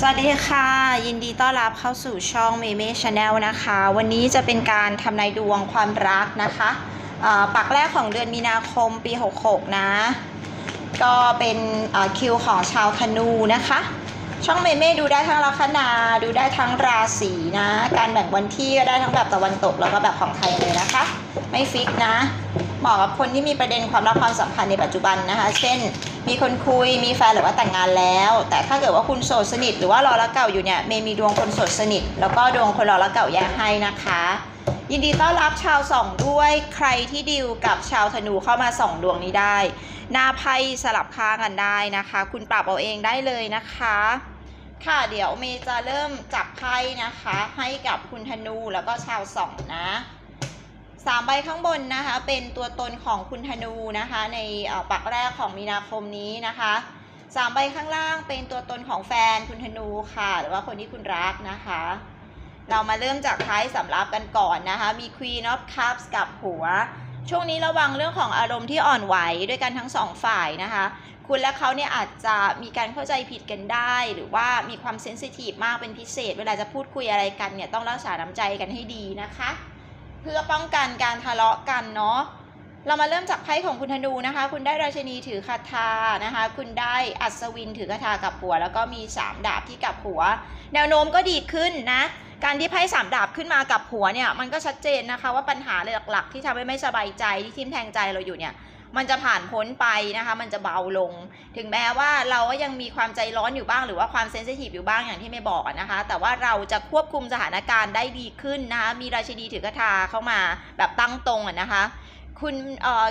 สวัสดีค่ะ ยินดีต้อนรับเข้าสู่ช่องเมเม่ชาแนลนะคะ วันนี้จะเป็นการทำนายดวงความรักนะคะปักแรกของเดือนมีนาคมปี 66 นะ ก็เป็นคิวของชาวธนูนะคะ ช่องเมเม่ดูได้ทั้งลัคนาดูได้ทั้งราศีนะ การแบ่งวันที่ก็ได้ทั้งแบบตะวันตกแล้วก็แบบของไทยเลยนะคะ ไม่ฟิกนะเหมาะกับคนที่มีประเด็นความรักความสัมพันธ์ในปัจจุบันนะคะ เช่น มีคนคุยมีแฟนหรือว่าแต่งงานแล้ว แต่ถ้าเกิดว่าคุณโสดสนิท หรือว่ารอรักเก่าอยู่เนี่ยเมย์มีดวงคนโสดสนิท แล้วก็ดวงคนรอรักเก่าแยกให้นะคะยินดีต้อนรับชาวสองด้วยใครที่ดิวกับชาวธนูเข้ามาส่องดวงนี้ได้ หน้าไพ่สลับข้างกันได้นะคะ คุณปรับเอาเองได้เลยนะคะ ค่ะเดี๋ยวเมย์จะเริ่มจับไพ่นะคะ ให้กับคุณธนูแล้วก็ชาวสองนะสามใบข้างบนนะคะเป็นตัวตนของคุณธนูนะคะ ในปักแรกของมีนาคมนี้นะคะสามใบข้างล่างเป็นตัวตนของแฟนคุณธนูค่ะ หรือว่าคนที่คุณรักนะคะ เรามาเริ่มจากท้ายสำรับกันก่อนนะคะ มี Queen of Cups กับหัว ช่วงนี้ระวังเรื่องของอารมณ์ที่อ่อนไหวด้วยกันทั้งสองฝ่ายนะคะ คุณและเขาเนี่ยอาจจะมีการเข้าใจผิดกันได้ หรือว่ามีความเซนซิทีฟมากเป็นพิเศษ เวลาจะพูดคุยอะไรกันเนี่ยต้องรักษาน้ำใจกันให้ดีนะคะ เพื่อป้องกันการทะเลาะกันเนาะเรามาเริ่มจากไพ่ของคุณธนูนะคะ คุณได้ราชนีถือคาถานะคะ คุณได้อัศวินถือคาถากับหัว แล้วก็มี 3 ดาบที่กับหัว แนวโน้มก็ดีขึ้นนะ การที่ไพ่สามดาบขึ้นมากับหัวเนี่ยมันก็ชัดเจนนะคะว่าปัญหาหลักๆ ที่ทำให้ไม่สบายใจที่ทิมแทงใจเราอยู่เนี่ยมันจะผ่านพ้นไปนะคะ มันจะเบาลง ถึงแม้ว่าเราก็ยังมีความใจร้อนอยู่บ้าง หรือว่าความเซนซิทีฟอยู่บ้างอย่างที่ไม่บอกนะคะ แต่ว่าเราจะควบคุมสถานการณ์ได้ดีขึ้นนะคะ มีราชินีถือกระทาเข้ามาแบบตั้งตรงนะคะ คุณ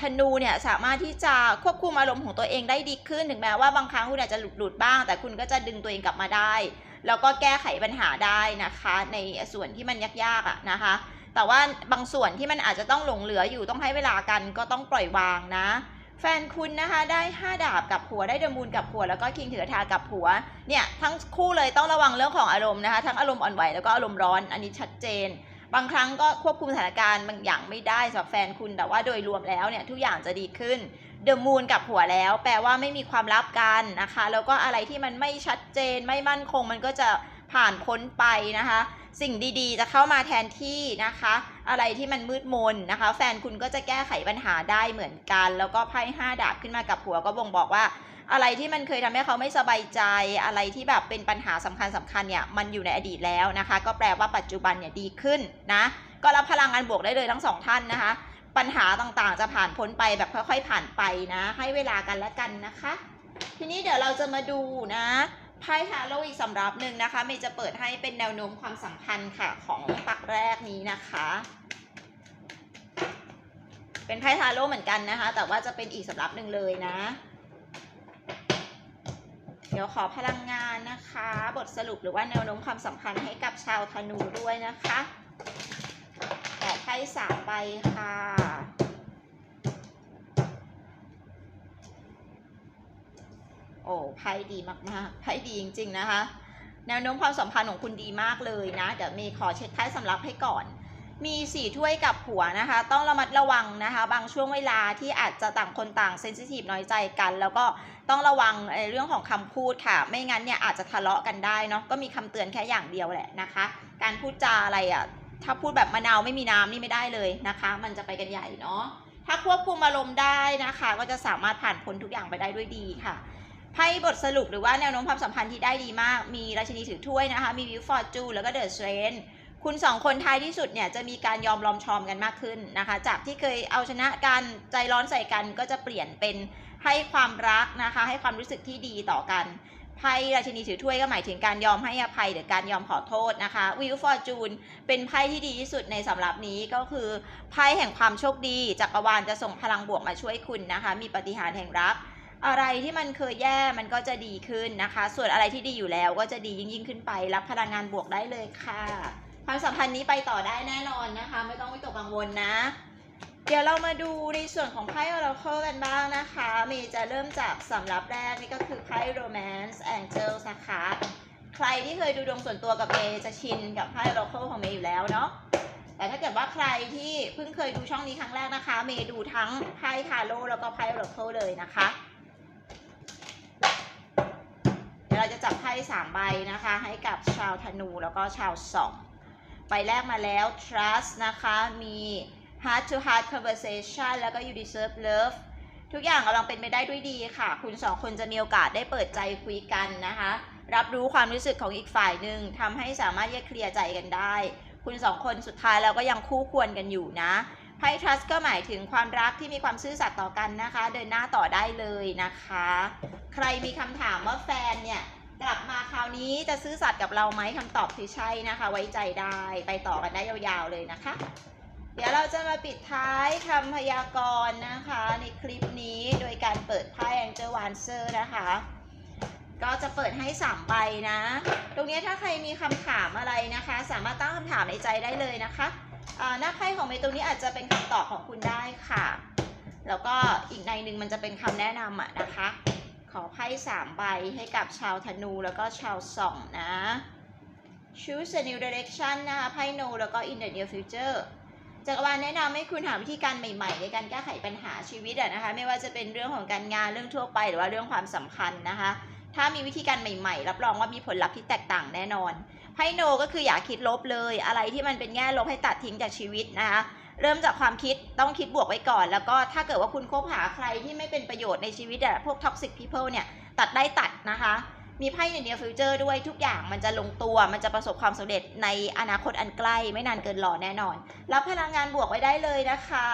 ธนูเนี่ยสามารถที่จะควบคุมอารมณ์ของตัวเองได้ดีขึ้น ถึงแม้ว่าบางครั้งคุณอาจจะหลุดหลุดๆบ้าง แต่คุณก็จะดึงตัวเองกลับมาได้ แล้วก็แก้ไขปัญหาได้นะคะ ในส่วนที่มันยากๆอะนะคะ แต่ว่าบางส่วนที่มันอาจจะต้องหลงเหลืออยู่ต้องให้เวลากันก็ต้องปล่อยวางนะแฟนคุณนะคะได้ 5 ดาบกับหัวได้เดมูนกับหัวแล้วก็คิงถือทากับหัวเนี่ยทั้งคู่เลยต้องระวังเรื่องของอารมณ์นะคะทั้งอารมณ์อ่อนไหวแล้วก็อารมณ์ร้อนอันนี้ชัดเจน บางครั้งก็ควบคุมสถานการณ์บางอย่างไม่ได้สำหรับแฟนคุณแต่ว่าโดยรวมแล้วเนี่ยทุกอย่างจะดีขึ้น เดอะมูนกับหัวแล้ว แปลว่าไม่มีความลับกันนะคะ แล้วก็อะไรที่มันไม่ชัดเจนไม่มั่นคง มันก็จะผ่านพ้นไปนะคะ สิ่งดีๆ จะเข้ามาแทนที่นะคะ อะไรที่มันมืดมนนะคะ แฟนคุณก็จะแก้ไขปัญหาได้เหมือนกัน แล้วก็ไพ่ห้าดาบขึ้นมากับหัวก็บ่งบอกว่า อะไรที่มันเคยทำให้เขาไม่สบายใจ อะไรที่แบบเป็นปัญหาสำคัญสคัญๆเนี่ยมันอยู่ในอดีตแล้วนะคะ ก็แปลว่าปัจจุบันเนี่ยดีขึ้นนะก็รับพลังงานบวกได้เลยทั้งสองท่านนะคะ ปัญหาต่างๆ จะผ่านพ้นไปแบบค่อย ๆ ผ่านไปนะ ให้เวลากันและกันนะคะ ทีนี้เดี๋ยวเราจะมาดูนะไพ่ทาโร่อีกสำรับหนึ่งนะคะเมย์จะเปิดให้เป็นแนวโน้มความสัมพันธ์ค่ะของปักแรกนี้นะคะ เป็นไพ่ทาโร่เหมือนกันนะคะ แต่ว่าจะเป็นอีกสำรับหนึ่งเลยนะ เดี๋ยวขอพลังงานนะคะ บทสรุปหรือว่าแนวโน้มความสัมพันธ์ให้กับชาวธนูด้วยนะคะแต่ไพ่สามใบค่ะ โอ้ไพ่ดีมากๆไพ่ดีจริง ๆ นะคะ แนวโน้มความสัมพันธ์ของคุณดีมากเลยนะ เดี๋ยวเมย์ขอเช็คไพ่สำรับให้ก่อน มีสี่ถ้วยกับหัวนะคะ ต้องระมัดระวังนะคะ บางช่วงเวลาที่อาจจะต่างคนต่างเซนซิทีฟน้อยใจกัน แล้วก็ต้องระวังเรื่องของคำพูดค่ะ ไม่งั้นเนี่ยอาจจะทะเลาะกันได้เนาะ ก็มีคำเตือนแค่อย่างเดียวแหละนะคะ การพูดจาอะไรอะ ถ้าพูดแบบมะนาวไม่มีน้ำนี่ไม่ได้เลยนะคะ มันจะไปกันใหญ่เนาะ ถ้าควบคุมอารมณ์ได้นะคะ ก็จะสามารถผ่านพ้นทุกอย่างไปได้ด้วยดีค่ะ ไพ่บทสรุปหรือว่าแนวโน้มความสัมพันธ์ที่ได้ดีมาก มีราชินีถือถ้วยนะคะ มีวิวฟอร์จูแล้วก็เดอะเทรนคุณสองคนท้ายที่สุดเนี่ยจะมีการยอมรอมชอมกันมากขึ้นนะคะ จากที่เคยเอาชนะกันใจร้อนใส่กันก็จะเปลี่ยนเป็นให้ความรักนะคะ ให้ความรู้สึกที่ดีต่อกันไพ่ราชินีถือถ้วยก็หมายถึงการยอมให้อภัยหรือการยอมขอโทษนะคะวิวฟอร์จูนเป็นไพ่ที่ดีที่สุดในสำหรับนี้ก็คือไพ่แห่งความโชคดีจักรวาลจะส่งพลังบวกมาช่วยคุณนะคะ มีปฏิหารแห่งรัก อะไรที่มันเคยแย่มันก็จะดีขึ้นนะคะ ส่วนอะไรที่ดีอยู่แล้วก็จะดียิ่งยิ่งขึ้นไป รับพลังงานบวกได้เลยค่ะ ความสัมพันธ์นี้ไปต่อได้แน่นอนนะคะ ไม่ต้องวิตกกังวลนะ เดี๋ยวเรามาดูในส่วนของไพ่ Oracle กันบ้างนะคะเมย์จะเริ่มจากสำรับแรกนี่ก็คือไพ่ Romance Angels นะคะ ใครที่เคยดูดวงส่วนตัวกับเมย์จะชินกับไพ่ Oracle ของเมย์อยู่แล้วเนาะแต่ถ้าเกิดว่าใครที่เพิ่งเคยดูช่องนี้ครั้งแรกนะคะ เมย์ดูทั้งไพ่ทาโร่แล้วก็ไพ่ Oracle เลยนะคะ เราจะจับไพ่สามใบนะคะ ให้กับชาวธนูแล้วก็ชาวสองใบแรกมาแล้ว trust นะคะ มี heart to heart conversation แล้วก็ you deserve love ทุกอย่างกำลังเป็นไปได้ด้วยดีค่ะ คุณสองคนจะมีโอกาสได้เปิดใจคุยกันนะคะ รับรู้ความรู้สึกของอีกฝ่ายหนึ่งทำให้สามารถแยกเคลียร์ใจกันได้ คุณสองคนสุดท้ายแล้วก็ยังคู่ควรกันอยู่นะ ไพ่ trust ก็หมายถึงความรักที่มีความซื่อสัตย์ต่อกันนะคะ เดินหน้าต่อได้เลยนะคะ ใครมีคำถามว่าแฟนเนี่ยกลับมาคราวนี้จะซื่อสัตย์กับเราไหมคำตอบคือใช่นะคะ ไว้ใจได้ไปต่อกันได้ยาวๆเลยนะคะ เดี๋ยวเราจะมาปิดท้ายคำพยากรณ์นะคะ ในคลิปนี้โดยการเปิดไพ่ Angel w a n c e r นะคะก็จะเปิดให้3ใบนะ ตรงนี้ถ้าใครมีคำถามอะไรนะคะ สามารถตั้งคำถามในใจได้เลยนะคะ หน้าไพ่ของเมตรงนี้อาจจะเป็นคำตอบของคุณได้ค่ะ แล้วก็อีกในหนึ่งมันจะเป็นคำแนะนำอะนะคะ ขอไพ่สามใบให้กับชาวธนูแล้วก็ชาวส่องนะ choose a new direction นะคะไพ่ no แล้วก็ in the near future จักรวาลแนะนำให้คุณหาวิธีการใหม่ ๆ ในการแก้ไขปัญหาชีวิตอะนะคะ ไม่ว่าจะเป็นเรื่องของการงานเรื่องทั่วไป หรือว่าเรื่องความสัมพันธ์นะคะ ถ้ามีวิธีการใหม่ ๆ รับรองว่ามีผลลัพธ์ที่แตกต่างแน่นอน ไพ่โนก็คืออย่าคิดลบเลย อะไรที่มันเป็นแง่ลบให้ตัดทิ้งจากชีวิตนะคะเริ่มจากความคิดต้องคิดบวกไว้ก่อน แล้วก็ถ้าเกิดว่าคุณคบหาใครที่ไม่เป็นประโยชน์ในชีวิตอะพวก toxic people เนี่ยตัดได้ตัดนะคะ มีไพ่ใน near future ด้วยทุกอย่างมันจะลงตัวมันจะประสบความสำเร็จในอนาคตอันใกล้ ไม่นานเกินรอแน่นอน รับพลังงานบวกไว้ได้เลยนะคะ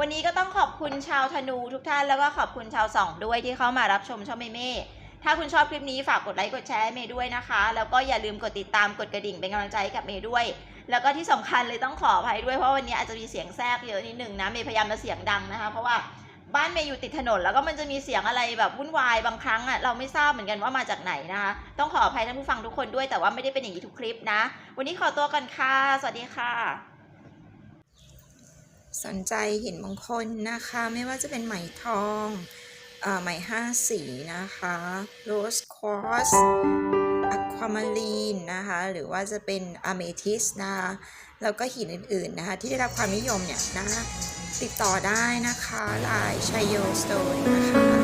วันนี้ก็ต้องขอบคุณชาวธนูทุกท่านแล้วก็ขอบคุณชาวสองด้วยที่เข้ามารับชมช่องเมเม่ ถ้าคุณชอบคลิปนี้ฝากกดไลค์กดแชร์เมย์ด้วยนะคะ แล้วก็อย่าลืมกดติดตามกดกระดิ่งเป็นกำลังใจให้กับเมย์ด้วย แล้วก็ที่สำคัญเลยต้องขออภัยด้วยเพราะวันนี้อาจจะมีเสียงแทรกเยอะนิดหนึ่งนะเมย์พยายามจะเสียงดังนะคะเพราะว่าบ้านเมย์อยู่ติดถนนแล้วก็มันจะมีเสียงอะไรแบบวุ่นวายบางครั้งอะเราไม่ทราบเหมือนกันว่ามาจากไหนนะคะต้องขออภัยท่านผู้ฟังทุกคนด้วยแต่ว่าไม่ได้เป็นอย่างนี้ทุกคลิปนะ วันนี้ขอตัวกันค่ะ สวัสดีค่ะ สนใจหินมงคลนะคะ ไม่ว่าจะเป็นไหมทอง ไหมห้าสีนะคะโรสคอสอะความารีนนะคะหรือว่าจะเป็นอะเมทิสนะคะแล้วก็หินอื่นๆนะคะที่ได้รับความนิยมเนี่ยนะติดต่อได้นะคะลายชัยโยสโตนนะคะ